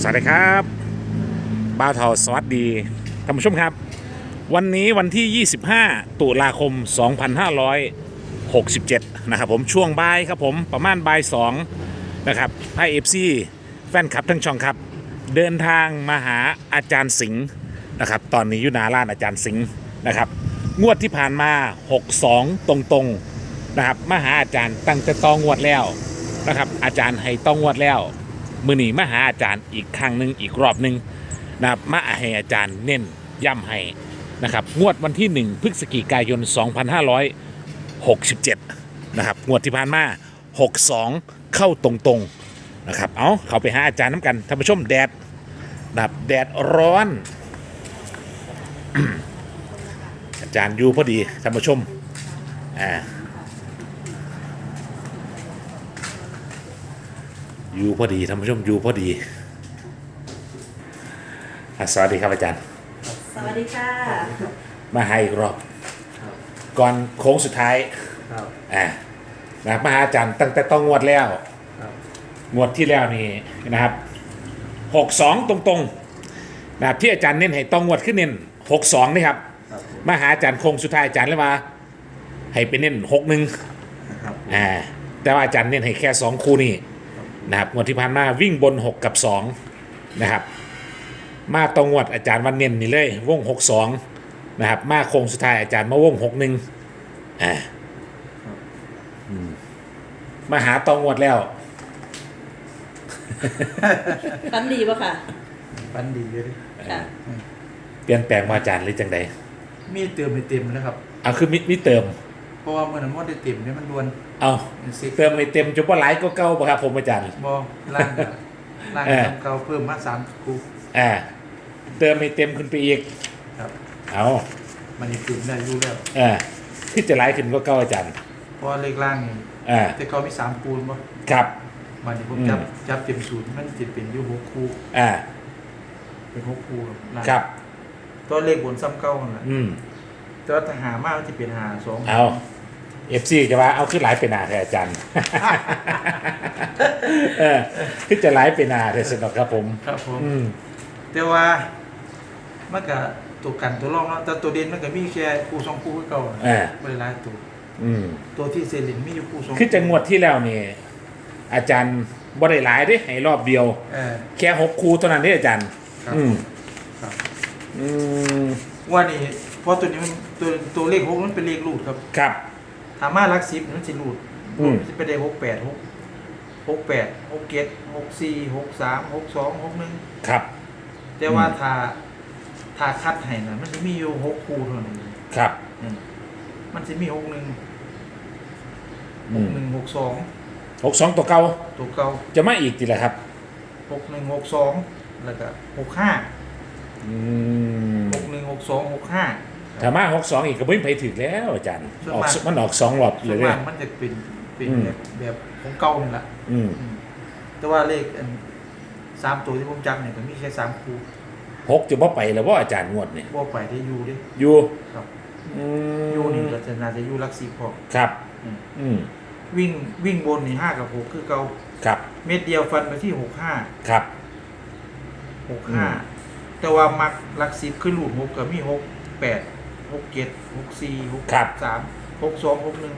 สวัสดีครับบ้าเทาสวัสดีท่านผู้ชมครับ วันนี้วันที่ 25 ตุลาคม 2567 นะครับผมช่วงบ่ายครับผมประมาณบ่าย2นะครับให้เอฟซีแฟนคลับทั้งช่องครับ เดินทางมาหาอาจารย์สิงห์นะครับตอนนี้อยู่หนาร้านอาจารย์สิงห์นะครับงวดที่ผ่านมา 62 ตรงๆนะครับมาหาอาจารย์ตั้งแต่ตองวดแล้วนะครับอาจารย์ให้ต้องงวดแล้ว มือหนีมาหาอาจารย์อีกครั้งหนึ่งอีกรอบหนึ่งนะครับมาให้อาจารย์เน้นย้ำให้นะครับงวดวันที่ 1 พฤศจิกายน 2567 นะครับงวดที่ผ่านมา 62 เข้าตรงๆนะครับเอาเขาไปหาอาจารย์น้ำกันท่านผู้ชมแดดนะครับแดดร้อน อาจารย์อยู่พอดีท่านผู้ชมอ่า อยู่พอดีท่านผู้ชมอยู่พอดีอะสวัสดีครับอาจารย์ สวัสดีค่ะ มาให้อีกรอบก่อนโค้งสุดท้ายครับอ่านะครับมาหาอาจารย์ตั้งแต่ต้องงวดแล้ว ครับงวดที่แล้วนี่นะครับหกสองตรงๆนะครับที่อาจารย์เน้นให้ต้องงวดขึ้นเน้นหกสองนี่ครับ ครับผมมาหาอาจารย์โค้งสุดท้ายอาจารย์เลยมาให้ไปเน้นหกหนึ่งครับอ่าแต่ว่าอาจารย์เน้นให้แค่สองคู่นี่ นะครับงวดที่ผ่านมาวิ่งบน 6 กับ 2 นะครับ มาตรงงวดอาจารย์วันเน้นนี่เลยวง 6 2 นะครับ มาโค้งสุดท้ายอาจารย์มาวง 6 1อ่าอืมมาหาตรงงวดแล้ว ฟันดีปะค่ะปันดีเลยดิค่ะ เปลี่ยนแปลงมาอาจารย์หรือจังใดมีเติมไปเต็มนะครับ เอาคือมิมิเติมเพ ราะว่าเมื่อนั้นมดได้เต็มเนี่ยมันดวนเอาเป็นสิเติมไม่เต็มจุบว่าหลายก็เก่าป่ะครับผมอาจารย์บอล่างกับล่างเออกับเก่าเพิ่มมาสามกูอ่าเติมไม่เต็มขึ้นไปอีกครับเอามันยังเต็มได้อยู่แล้วเออคือจะหลายขึ้นก็เก่าอาจารย์เพราะว่าเลขล่างนี่อ่าแต่เขามีสามคูณบ่ครับมันนี่ผมอืมจับจับเต็มศูนย์มันจะเป็นอยู่หกคูอ่าเป็นหกคูครับล่างครับตัวเลขบนซ้ำเก้านั่นแหละอืมแต่ว่าถ้าหามากมันจะเป็นหาสองเอา เอฟซีจะว่าเอาขึ้นหลายเป็นหนาแทนอาจารย์ เออขึ้นจะหลายเป็นหนาแทนสนอกครับผมครับผมอืมแต่ว่ามันก็ตัวกันตัวรองเนาะแต่ตัวเด่นมันก็มีแค่คู่สองคู่คือเก่าอ่าไม่ได้หลายตัวอืมตัวที่เซรินมีอยู่คู่สองคือจะงวดที่แล้วนี่อาจารย์บ่ได้หลายเด้ให้รอบเดียว เออ แค่หกคูเท่านั้นที่อาจารย์ ครับอืมครับ อืมว่านี่เพราะตัวนี้มันตัวตัวเลขหกมันเป็นเลขรูดครับ ครับ ถามมาลักสิบมันสิรูดอืมจะไปได้หกแปดหกหกแปดหกเจ็ดหกสี่หกสามหกสองหกหนึ่งครับ แต่ว่าอืม ถ้าถ้าคัดให้นะมันจะมีอยู่หกคู่เท่านั้นเองครับอืมมันจะมีหกหนึ่งหอืกมหนึ่งหกสองหกสองตัวเก่าตัวเก่าจะมาอีกทีละครับ หกหนึ่งหกสองแล้วก็หกห้าอืมหกหนึ่งหกสองหกห้า ถ้ามาหกสองอีกก็ไม่ไปถึงแล้วอาจารย์ส่วนออกมากมันออกสองรอบส่เลวนยเด้มากมันจะเป็นเป็นอืม แบบแบบของเก่านี่แหละอืมอืมแต่ว่าเลขอันสามตัวที่ผมจำเนี่ยก็มีแค่สามคู่หกจะบ่ไปแล้วว่าอาจารย์งวดเนี่ยบ่ไปได้อยูเดิอยู่ครับ อืมอยูนี่ก็จะน่าจะอยูรักสีพอ ครับ อืม อืมวิ่งวิ่งบนนี่ห้ากับหกคือเก่าครับเม็ดเดียวฟันไปที่หกห้าครับ หกห้าอืมแต่ว่ามักรักสิบคือหลุดหกกับมีหกแปด หกเจ็ดหกสี่หกครับ สามหกสองหกหนึ่ง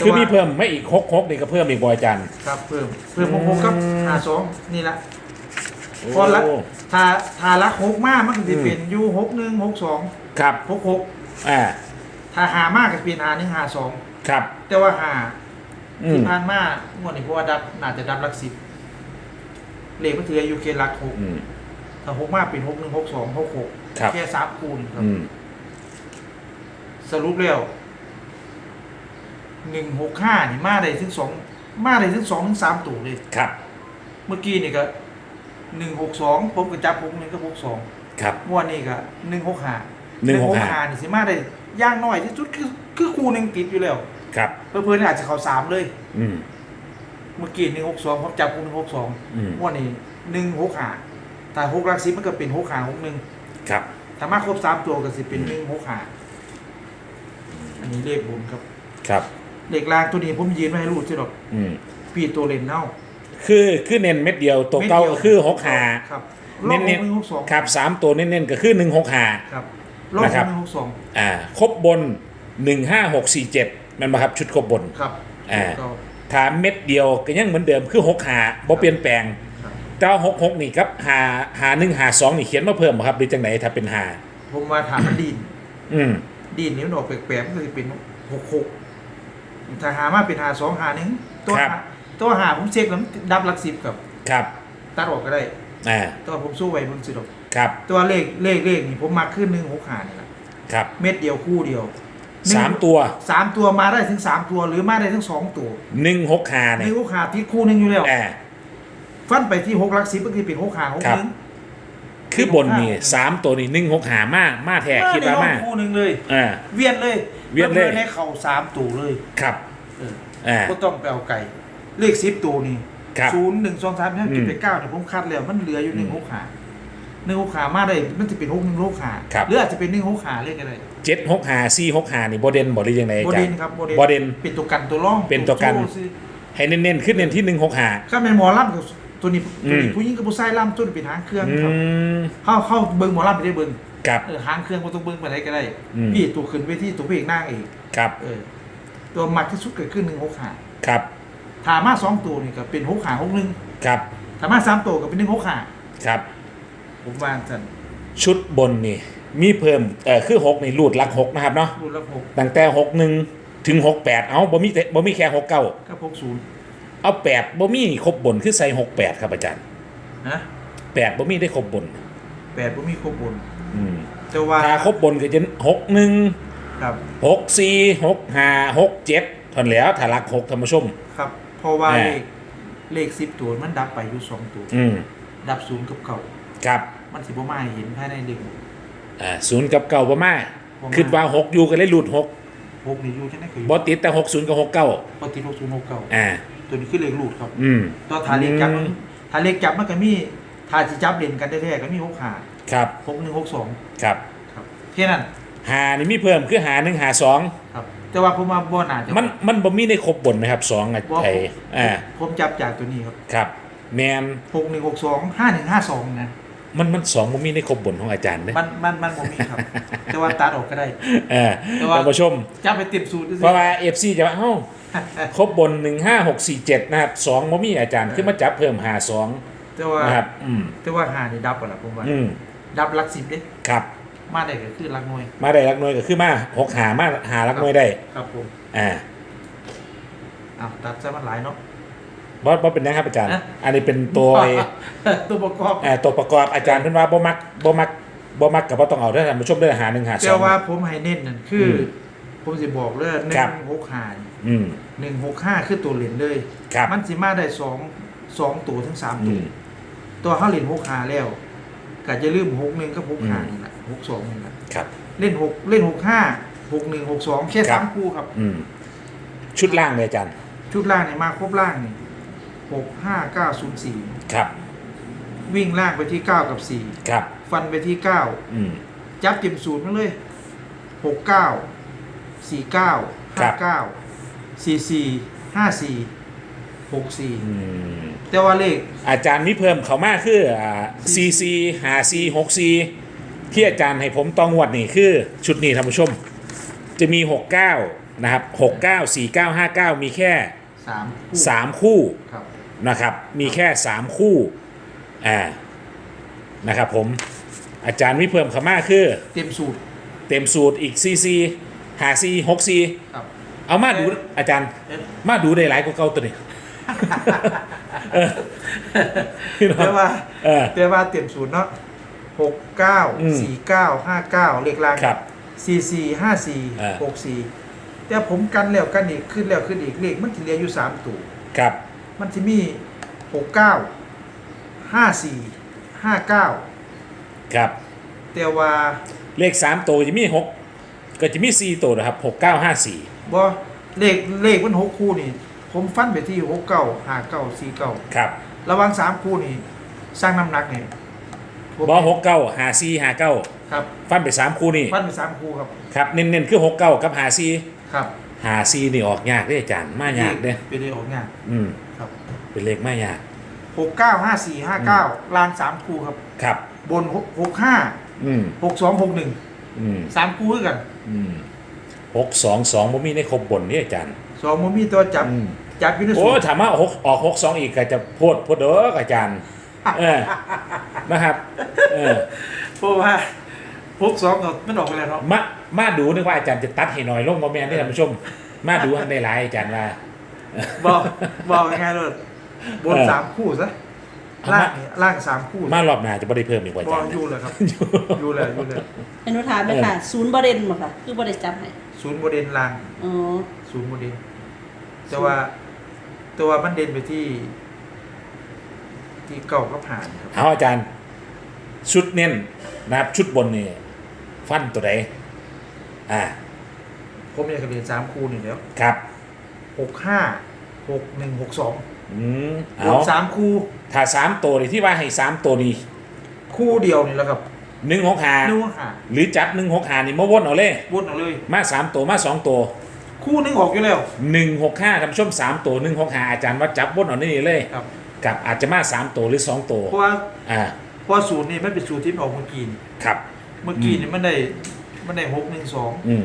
คือมีเพิ่มไม่อีกหกหกนี่ก็เพิ่มอีกบอยอาจารย์ครับเพิ่มเพิ่มหกหกครับอืมห้าสองนี่ละ พอละ โถ้าถ้ารักหกมากมันก็จะอืมเป็นอยูหกหนึ่งหกสองครับ หกหกอ่า ถ้าหามากก็เป็นหาหนึ่งหาสองครับ แต่ว่าหาอืที่มผ่านมางวดนี้เพราะว่าดับน่าจะดับรักสิบเลขมันถืออายุเครักหกอืม ถ้าหกมากเป็นหกหนึ่งหกสองหกหกครับ แค่สามคูณครับ อืม สรุปแล้วหนึ่งหกห้านี่มาได้ถึงสองมาได้ถึงสองถึงสามตัวเลย ครับ เมื่อกี้นี่ก็หนึ่งหกสองผมก็จับหกหนึ่งก็หกสองครับ งวดนี้ก็หนึ่งหกห้า165นี่สิมาได้ย่างน้อยที่สุดคือคือคูหนึ่งติดอยู่แล้ว ครับ เพื่อนๆอาจจะเขาสามเลย อืมเมื่อกี้หนึ่งหกสองผมจับคูหนึ่งหกสองอืมงวดนี้หนึ่งหกห้าแต่หกรักสิบมันก็เป็นหกห้าหกหนึ่งครับถ้ามาครบสามตัวก็สิเป็นหนึ่งหกห้า อันนี้เลขบนครับ ครับ เลขล่างตัวนี้ผมยืนไว้ให้รู้ใช่หรอกอืมปีตัวเล่นเน่า คือคือเน้นเม็ดเดียวตัวเก้าก็คือหกหา ครับเน้เน้นนเน้นหนึ่งหกสองครับสามตัวเน้นๆก็คือหนึ่งหกหา ครับรอบนะครับ หนึ่งหกสองอ่าครบบนหนึ่งห้าหกสี่เจ็ดมันมาครับชุดครบบน ครับอ่าก็ถามเม็ดเดียวก็ยังเหมือนเดิมคือหกหาบ่เปลี่ยนแปลง ครับเจ้าหกหกนี่ครับหาหาหนึ่งหาสองนี่เขียนมาเพิ่มบ่ครับหรือจังไหนถ้าเป็นหาผมมาถามมันดีนอืม ดีนนี่มันออกแปลกๆมันก็จะเป็นหกหกถ้าหามาเป็นหาสองหาหนึ่งตัวหาตัวหาผมเช็คแล้วมันดับหลักสิบกับ ครับตัดออกก็ได้ อ่าตัวผมสู้ไว้บนสิดอกครับตัวเลขเลขเลขนี่ผมมาขึ้นหนึ่งหกหานี่แหละครับเม็ดเดียวคู่เดียวหนึ่งสามตัวสามตัวมาได้ถึงสามตัวหรือมาได้ถึงสองตัวหนึ่งหกหาในเนี่ยหกหาที่คู่หนึงอยู่แล้ว อ่า ฟันไปที่หกหลักสิบบางทีเป็นหกหาหกครับ หนึ่ง คือบนนี่สามตัวนี่หนึ่งหกหามามาแท้คิดว่ามาในคู่หนึ่งเลยอ่าเวียนเลยเวียนเลยในเข่าสามตัวเลยครับเอออ่าก็ต้องไปเอาไก่ เลขสิบตัวนี่ครับศูนย์หนึ่งสองสามห้าอืมจุดไปเก้าเนี่ยผมคัดแล้วมันเหลืออยู่หนึ่งอืมหกขาหนึ่งหกขามาได้มันจะเป็นหกหนึ่งหกขาครับหรืออาจจะเป็นหนึ่งหกขาเลขอะไรเจ็ดหกหาสี่หกหานี่โบเดนบอหรือยังไงโบอาเดจารนย์ครับโบเดนบ่เด่นเป็นตัวกันตัวร่องเป็นตัวกันโซ่ซิให้เน้นๆขึ้นเน้นที่หนึ่งหกหาข้าเป็นหมอลำกับ ตัวนี้ตัวนี้อืม ผู้หญิงกับผู้ชายลำตัวนี้เป็นหางเครื่องอืครับม เข้าเข้าเบิ้งหมอลำไปได้เบิ้งครับ เออหางเครื่องก็ต้องเบิ้งไปไหนก็ได้อืม พี่ตัวขึ้นเวทีตัวเพลงนั่งเองครับ เออตัวหมักที่สุดเกิดขึ้นหนึ่งหกขาครับ ถามาสองตัวนี่ก็เป็นหกขาหกหนึ่งครับ ถามาสามตัวก็เป็นหนึ่งหกขาครับ ผมวางสันชุดบนนี่ มีเพิ่ม เอ่อคือหกนี่รูดหลักหกนะครับเนาะรูดละหกตั้งแต่หกหนึ่งถึงหกแปดเอาบ่มีแต่บ่มีแค่หกเก้าก็หกศูนย์ เอาแปดบ่มีครบบนคือใส่หกแปดครับอาจารย์นะแปดบ่มีได้ครบบน แปดผมมีครบบนอืมแต่ว่าถ้าครบบนก็จะหกหนึ่งครับหกสี่หกห้าหกเจ็ดทนแหล้วถ้าหลักหกท่านผู้ชม ครับ เพราะว่าอ่า เลขเลขสิบตัวมันดับไปอยู่สองตัว อืมดับศูนย์กับเก่าครับมันสิบ่มาให้เห็นภายในเด็กอ่าศูนย์กับเก้าบ่มาบ่มาคิดว่าหกอยู่ก็เลยหลุดหกหกนี่อยู่ที่ไหนคือบ่ติดแต่หกศูนย์กับหกเก้าปฏิหกศูนย์หกเก่าอ่า ตัวนี้คือเลขรูดครับอืม ตัวทาเลขจับอืมทาเลขจับมันก็มีทาสิจับเล่นกันแท้ๆก็มีหกหาครับหกหนึ่งหกสองครับครับแค่นั้นหานี่มีเพิ่มคือหาหนึ่งหาสองครับ แต่ว่าผมว่าบ่น่าจะมันมันบ่มีในครบบนนะครับสองอะบ่ไอ้อ่าผมจับจากตัวนี้ครับครับแมนหกหนึ่งหกสองห้าหนึ่งห้าสองนะ มันมันสองบ่มีในครบบนของอาจารย์เด้มันมันมันบ่มีครับ แต่ว่าตัดออกก็ได้ เออแต่ว่า ท่านผู้ชมจับไปเต็มสูตรเพราะว่า FC จะว่าเอ้า ครบบน15647นะครับสองบ่มีอาจารย์ขึ้นมาจับเพิ่มหาสองแต่ว่านะครับอืมแต่ว่าหานี่ดับก่อนละผมว่า อืมดับหลักสิบเด้ครับ มาได้ก็คือหลักหน่วย มาได้รักหน่วยก็คือมาหกหามาหารักหน่วยได้ ครับผม อ่าอ้าวตัดซะมันหลายเนาะ บ่บ่เป็นนะครับอาจารย์นะอันนี้เป็นตัวไอ้ตัวประกอบ เอ่อตัวประกอบอาจารย์เพิ่นว่าบ่มักบ่มักบ่มักก็บ่ต้องเอาเด้อท่านผู้ชมเด้อหา1หาแต่ว่าผมให้เน้นนั่นคืออมผมสิบอกเลยหนึ่ครับ งหกห้าอืม หนึ่งหกห้าคือตัวเหรียญเลย ครับ มันสิมาได้สองสองตัวถึงสามอืตัว ม ตัวเขาเหรียญหกห้าแล้วก็จะลืมหกหนึ่งกับหกห้าอืม นี่แหละหกสองนี่แหละครับ เล่นหกเล่นหกห้าหกหนึ่งหกสองแค่ครัสาบมคู่ครับ อืม ชุดล่างเลยอาจารย์ ชุดล่างเนี่ยมาครบล่างนี่ หกห้าเก้าศูนย์สี่ครับ วิ่งล่างไปที่เก้ากับสี่ครับฟันไปที่เก้าอืมจับเต็มศูนย์มาเลยหกเก้าสี่เก้าครัห้าบเก้าสี่สี่ห้าสี่หกสี่อืมแต่ว่าเลข อาจารย์มีเพิ่มเขามาคืออ่า CC หา C 6 C ที่อาจารย์ให้ผมต้องวดนี่คือชุดนี้ท่านผู้ชม จะมี 69 นะครับ 69 49 59 มีแค่สามคู่3 คู่ ครับ นะครับ มีแค่3คู่อ่านะครับผมอาจารย์มีเพิ่มเขามาคือ เต็มสูตร เต็มสูตรอีก CC หา C 6 C ครับ เอามาดูอาจารย์ เอ๊ะ มาดูได้หลายกว่าเก่าตัวนี้เออพี่น้องแต่ว่าเออ แต่ว่าเต็มสูตรเนาะหกเก้าอืม สี่เก้าห้าเก้าเลขล่างครับ สี่สี่ห้าสี่อ่า หกสี่แต่ผมกันแล้วกันอีกขึ้นแล้วขึ้นอีกเลขมันทีเหลืออยู่สามตัว ครับ มันจะมีหกเก้าห้าสี่ห้าเก้าครับ แต่ว่าเลขสามตัวจะมีหกก็จะมีสี่ตัวนะครับหกเก้าห้าสี่บ่เลขเลขมันหกคู่นี่ ผมฟันไปที่หกเก้าห้าเก้าสี่เก้าครับ ระหวังสามคู่นี่สร้างน้ำหนักเนี่ยผมบอหกเก้าหาสี่หาเก้าครับ ฟันไปสามคู่นี่ ฟันไปสามคู่ครับ ครับ เน้นๆ คือหกเก้ากับหาสี่ครับ หาสี่นี่ออกยากเด้ออาจารย์มายากเด้อไปเลยออกงานอืมครับเป็นเลขไม่ยาก หกเก้าห้าสี่ห้าเก้าลางสามคู่ครับ ครับ บนหกหกห้าอืมหกสองหกหนึ่งอืมสามคู่ด้วยกันอืมหกสองสองบ่มีในครบบนนี่อาจารย์สองมันมีตัวจับอืมจับอยู่ในโอ้สูตรถามว่าหกออกหกสองอีกก็จะโพดโพดเด้ออาจารย์ เออนะครับ เออ เพราะว่า หกสองก็มันออกไปแล้วเนาะมามาดูนึกว่าอาจารย์จะตัดให้หน่อยลงบ่แม่นได้อท่านผู้ชม มาดูให้ได้หลายอาจารย์ว่าบอกบอกยังไงเลยบนเออสามคู่ซะเอาล่ามางนี่ล่างสามคู่มารอบหน้าจะบ่ได้เพิ่มอีกว่าอาบอจากรย์อยู่เลยครับอยู่เลยอยู่เลยอนุถามเลยค่ะศูนย์บริเวณมาค่ะคือบริจับให้ศูนย์โมเดลล่างอ๋อศูนย์โมเดลแต่ว่าแต่ว่ามันเด่นไปที่ ที่เก่าก็ผ่านครับเอาอาจารย์ชุดเน้นนะครับชุดบนนี่ ฟันตัวใดอ่าผมอยากจะเรียนสามคู่นี่แล้วครับหกห้าหกหนึ่งหกสองอืมบเอานสามคู่ถ้าสามตัวนี่ที่ว่าให้สามตัวนี้คู่เดียวนี่แหล้วครับหนึ่งหกหานู่หาหรือจับหนึ่งหกหานี่มาวนเอาเลย วนเอาเลย มาสามตัวมาสองตัวคู่หนึงออกอยู่แล้ว หนึ่งหกห้าทำช่วมสามตัวหนึ่งหกหาอาจารย์ว่าจับวนเอานี่เลยครับ กับอาจจะมาสามตัวหรือสองตัวเพราะว่าอ่าเพราะว่าศูนย์นี่มันเป็นศูนย์ที่มันออกเมื่อกี้นี่ครับ เมื่อกี้นี่มันได้ มันได้หกหนึ่งสองอืม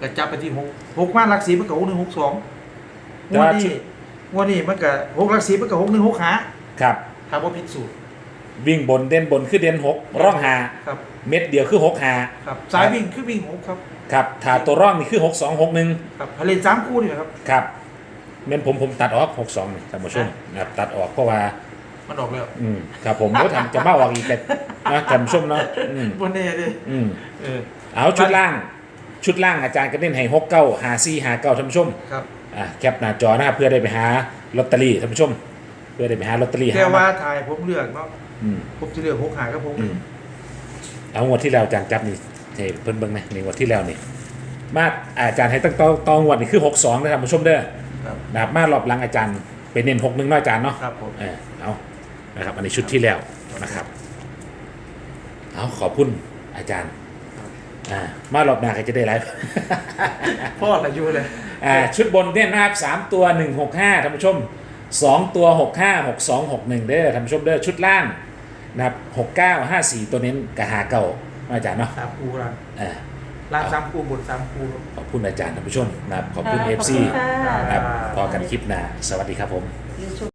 ก็จับไปที่หกหกมาหลักสีมันก็หกหนึ่งหกสองแต่งวดว่านี้งวดนี้มันก็หกหลักสีมันก็หกหนึ่งหกหาครับ ถามว่าผิดสูตรวิ่งบนเด่นบนคือเด่นหกร่องหาครับ เม็ดเดียวคือหกหาครับสายวิ่งคือวิ่งหกครับ ครับถ้าตัวร่องนี่คือหกสองหกหนึ่งครับผลิตสามคู่นี่นะครับ ครับเม่นผมผมตัดออกหกสองท่านผู้ชมนะครับตัดออกเพราะว่า มันออกแล้วอืมครับผมก็ทำจะมาออกอีกแต่นะท่านผู้ชมเนาะอืมบนแน่เลยอืมเออ เอาชุดล่าง ชุดล่างอาจารย์ก็เน้นให้หกเก้าหาซี่หาเก้าท่านผู้ชมครับ อ่าแคปหน้าจอนะครับเพื่อได้ไปหาลอตเตอรี่ท่านผู้ชม เพื่อได้ไปหาลอตเตอรี่แต่หาว่ามาถ่ายผมเลือกเนาะอืมผมจะเลือกหกหากับผมอืมเอางวดที่แล้วอาจารย์จับนี่เฮ้เพิ่นเบิ่งนะในงวดที่แล้วนี่ มาอาจารย์ให้ตั้งตองตองวดนี่คือหกสองนะท่านผู้ชมเด้อครับ นะครับมารอบหลังอาจารย์ไปเน้นหกหนึ่งเนาะอาจารย์เนาะ ครับผม เออเอา นะครับอันนี้ชุดที่แล้วนะครับเอาขอบคุณอาจารย์อ่ามารอบหน้าใครจะได้ไลฟ์ พ่ออะไรอยู่เลย อ่าชุดบนเนี่ยนะครับสามตัวหนึ่งหกห้าท่านผู้ชมสองตัวหกห้าหกสองหกหนึ่งเด้อท่านผู้ชมเด้อชุดล่างนะครับหกเก้าห้าสี่ตัวเน้นกะหาเก่าอาจารย์เนาะสามคู่ล่างอ่าล่างสามคู่บนสามคู่ครับขอบคุณอาจารย์ท่านผู้ชมนะครับขอบคุณค่ะเอฟซีขอบคุณค่ะนะครับพอกันคลิปหน้าสวัสดีครับผมเรียนชม